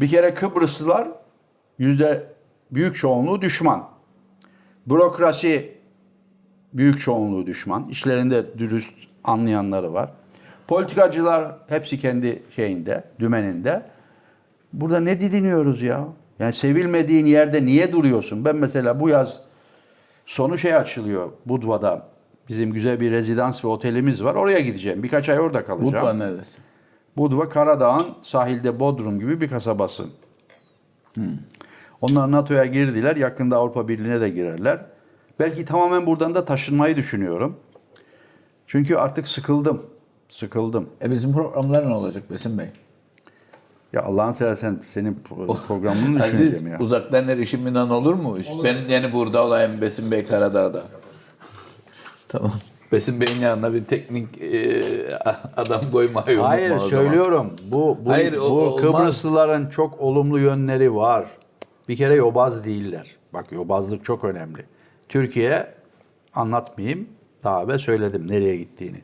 Bir kere Kıbrıslılar yüzde büyük çoğunluğu düşman. Bürokrasi büyük çoğunluğu düşman. İşlerinde dürüst anlayanları var. Politikacılar hepsi kendi şeyinde, dümeninde. Burada ne didiniyoruz ya? Yani sevilmediğin yerde niye duruyorsun? Ben mesela bu yaz sonu şey açılıyor Budva'da. Bizim güzel bir rezidans ve otelimiz var. Oraya gideceğim. Birkaç ay orada kalacağım. Budva neresi? Budva Karadağ'ın sahilde Bodrum gibi bir kasabası. Onlar NATO'ya girdiler. Yakında Avrupa Birliği'ne de girerler. Belki tamamen buradan da taşınmayı düşünüyorum. Çünkü artık sıkıldım. Sıkıldım. E bizim programlar ne olacak Besim Bey? Ya Allah'ın seversen senin pro- programını düşüneceğim ya. uzaktan erişiminden olur mu? Ben yani burada olayım Besim Bey Karadağ'da. tamam. Besim Bey'in yanına bir teknik e, adam koymayı unutma Hayır o söylüyorum. Bu bu, Hayır, o- bu olmaz. Kıbrıslıların çok olumlu yönleri var. Bir kere yobaz değiller. Bak yobazlık çok önemli. Türkiye anlatmayayım. Daha ve söyledim nereye gittiğini.